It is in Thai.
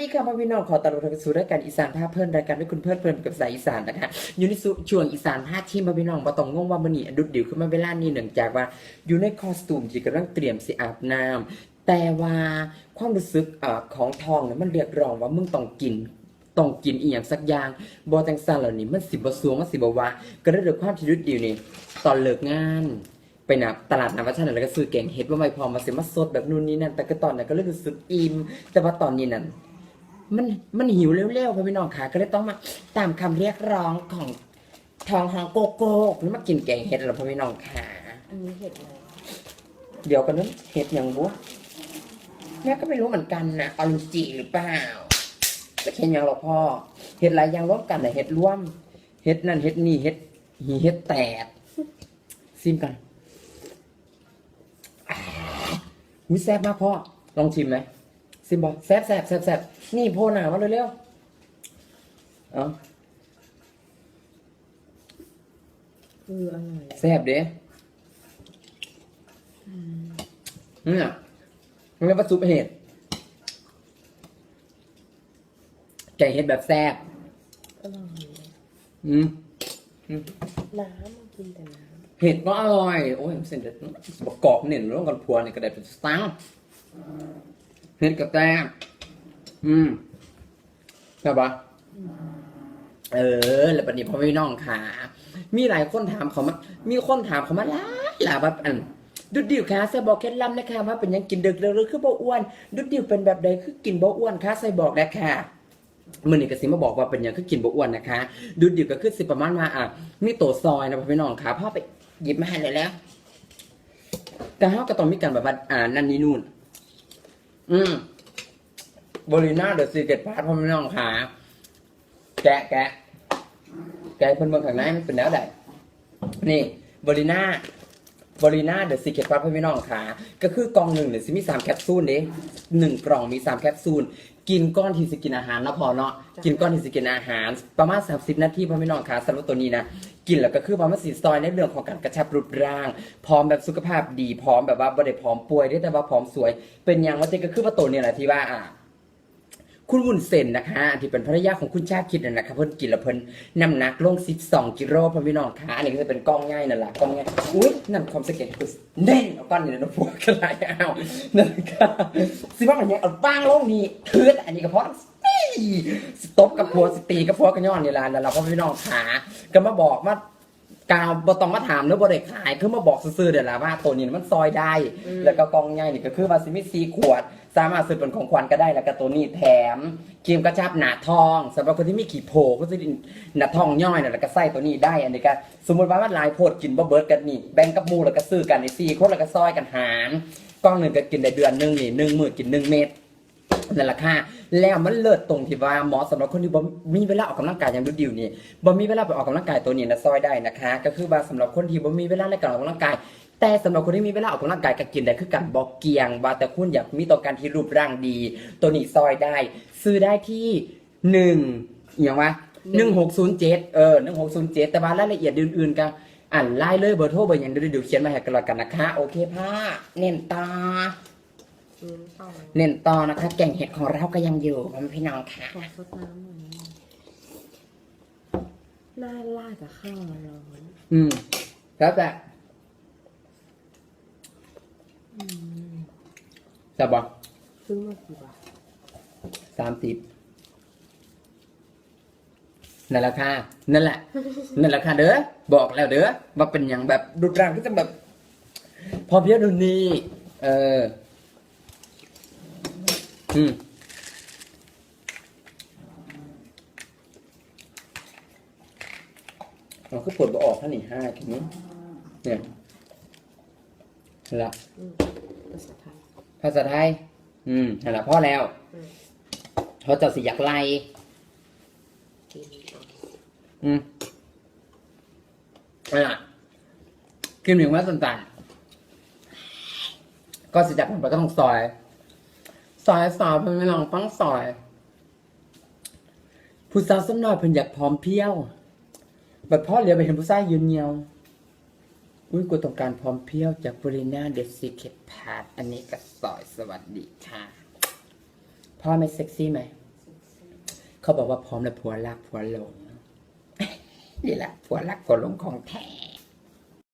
ดีค่ะพ่อพี่น้องขอต้อนรับเข้าสู่รายการอีสานท่าเพิ่นรายการที่คุณเพิ่นเพลินกับสายอีสานนะคะอยู่ในช่วงอีสานท่าที่พ่อพี่น้องบ่ต้องงงว่ามื้อนี้ดุดดิวขึ้นมาเวลานี้เนื่องจากว่าอยู่ในคอสตูมที่กำลังเตรียมสิอาบน้ำแต่ว่าความรู้สึกของทองเนี่ยมันเรียกร้องว่ามึงต้องกินต้องกินอีหยังสักอย่างบ่จังซั่นเหล่านี้มันสิบ่สวงมันสิบ่ว่าก็ได้ด้วยความที่ดุดดิวนี่ตอนเลิกงานไปนะตลาดน้ำวัฒนาแล้วก็ซื้อแกงเห็ดว่าไม่พอมาเสียมาสดแบบนู่นนี่นั่นแต่ก็ตอนนั้นก็เลยรู้สึกอิ่มแต่ว่าตอนนี้นั่น มันมันหิวเร็วๆพ่อพี่น้องค่ะ ก็เลยต้องมาตามคำเรียกร้องของทองหองโกโก้แล้วมากินแกงเห็ดแล้วพ่อพี่น้องค่ะ อันนี้เห็ดอะไรเดี๋ยวกันนั้นเห็ดอย่างบุแม่ก็ไม่รู้เหมือนกันนะออริจิหรือเปล่าจะเห็นอย่างหรอพ่อเห็ดหลายอย่างร่วมกันนะเห็ดร่วมเห็ดนั่นเห็ดนี่เห็ดหีเห็ดแตดซิมกันวิแซบมากพ่อลองชิมไหม ซิมบอกแซบแซบแซบแซบนี่โพหนามาเลยเร็วๆเอาเอออร่อยแซบเด้เนี่ยมันเป็นปลาซุปเห็ดไก่เห็ดแบบแซบอร่อยอืมน้ำมันกินแต่น้เห็ดก็อร่อย โอ้ยเส้นเด็ดบอกกรอบเนี่ยร่วมกันพัวเนี่ยก็ได้เป็นสตาร์ เห็ดกับแต้อืมใช่ปะเออ แล้วปัจจุบันพี่น้องค่ะ มีหลายคนถามเขามา มีคนถามเขามาหลายหลายแบบอันดุดดิวค่ะใส่บอกเคล็ดลับนะคะว่าเป็นยังกินดึกหรือคือบ่อ้วน ดุดดิวเป็นแบบใดคือกินบ่อ้วนค่ะใส่บอกนะคะมื่อนี้กสิมาบอกว่าเป็นยังคือกินบ่อ้วนนะคะ ดุดดิวก็คือสิประมาณว่าอะมีโตซอยนะพ่อพี่น้องค่ะพ่อไปหยิบมาให้เลยแล้ว แต่เฮาก็ต้องมีการแบบว่าอ่านั่นนี่นู่น อืมบริน่าเดอะซีเกตพาร์ทพ่อแม่น้องขาแกะแกะแกะเพิ่นเบิ่งข้างในมันเป็นแล้วได้นี่บริน่า บริน่าเดอะซีเคทฟัพี่น้องค่ะ ก็คือกล่องหนึ่งเนี่ยสิมีสามแคปซูลเด้หนึ่งกล่องมีสามแคปซูล กินก้อนที่สิกินอาหารเนาะพอเนาะกินก้อนที่สิกินอาหาร ประมาณ 30 นาทีพ่อพี่น้องค่ะสำหรับตัวนี้นะกินแล้วก็คือประมาณสีซอยในเรื่องของการกระชับรูปร่าง พร้อมแบบสุขภาพดีพร้อมแบบว่าบ่ได้พร้อมป่วยได้แต่ว่าพร้อมสวย เป็นอย่างว่าเจก็คือว่าตัวเนี่ยแหละที่ว่าอะ คุณวุ้นเส้นนะคะ ที่เป็นภรรยาของคุณชาคิดนะนะคะเพิ่นกินแล้วเพิ่นน้ำหนักลง12กิโลพ่อพี่น้องค่ะอันนี้ก็จะเป็นกล้องง่ายนั่นแหละกล้องง่ายอุ้ยนั่นความสเก็ตคือเน่นเอาก้อนนี่นะพวกกันไรอ้าวนั่นค่ะสิว่ามันยังเอาบ้างลงนี่เทือนอันนี้ก็เพราะนี่สตบกับพัวสตีกับพัวกันย้อนนี่ล่ะแล้วเราพ่อพี่น้องขาก็มาบอกว่ากาวบต้องมาถามเนื้อบริขายคือมาบอกซื่อๆเดี๋ยวละว่าตัวนี้มันซอยได้ แล้วก็กองใหญ่นี่ก็คือวาซิมิซีขวด สามารถซื้อเป็นของขวัญก็ได้แล้วก็ตัวนี้แถมครีมกระชับหนาทองสำหรับคนที่มีขีโผล่ก็จะหนาทองย่อยน่ะแล้วก็ใส่ตัวนี้ได้อันนี้ก็สมมติว่าว่าลายโพดกินบ่เบิร์ดกันนี่แบ่งกับหมูแล้วก็ซื้อกันในซีโคนแล้วก็ซอยกันหารกล้องหนึ่งก็กินได้เดือนหนึ่งนี่หนึ่งมือกินหนึ่งเม็ดนั่นแหละค่ะแล้วมันเลิศตรงที่ว่าเหมาะสำหรับคนที่บ่มีเวลาออกกำลังกายอย่างดุดิวนี่บ่มีเวลาไปออกกำลังกายตัวนี้นะซอยได้นะคะ ก็คือว่าสำหรับคนที่บ่มีเวลาในการออกกำลังกาย แต่สำหรับคนที่มีเวลาออกกำลังกายก็กินได้คือกันบอกเกียง ว่าแต่คุณอยากมีต่อการที่รูปร่างดี ตัวนี้ซอยได้ ซื้อได้ที่หนึ่งอหย่างวะหนึ่งหกศูนย์เจ็ดเออหนึ่งหกศูนย์เจ็ดแต่ว่ารายละเอียดอื่นๆก็อ่านไล่เลยเบอร์โทรเบอร์อย่างเดียวเขียนมาให้กันแล้วกันนะคะ โอเคพ่อเน้นตาำอืมต่อเน้นต่อนะคะ แกงเห็ดของเราก็ยังอยู่พ่อแม่พี่น้องค่ะขอซดน้ำหน่อยนะหน้าลาดกับข้าวร้อนอืมแล้วแต่อื จะบอกซื้อมากี่บาทสามสิบนั่นแหละค่ะนั่นแหละ นั่นแหละค่ะเด้อ บอกแล้วเด้อ ว่าเป็นอย่างแบบรูปร่างที่จะแบบ พอเพียงดูนี่เออ อืมเราก็ปวดบ่ออกท่านี่ห้าทีนี้ เนี่ยนั่นละอืมภาษาไทย ภาษาไทย อืมนั่นแหละพ่อแล้วอืมเขาเจ้าสิอยากไล่กินก่อนอืมนั่นแหละกินหนึ่งว่าตันๆก็สิจากนั้นไปก็ต้องซอย ซอยซอยเป็นไม่ลองฟังซอย ผู้สาวสักหน่อยเพิ่นอยากพร้อมเพรี้ยวแบบพ่อเหลียวไปเห็นผู้ชายยืนเงียว อุ้ยกูต้องการพร้อมเพรี้ยวจากบริน่าเดฟซีเคทพาร์อันนี้ก็สอยสวัสดีค่ะ พ่อไม่เซ็กซี่ไหม เขาบอกว่าพร้อมแล้วผัวรักผัวหลง นี่แหละผัวรักผัวหลงของแท้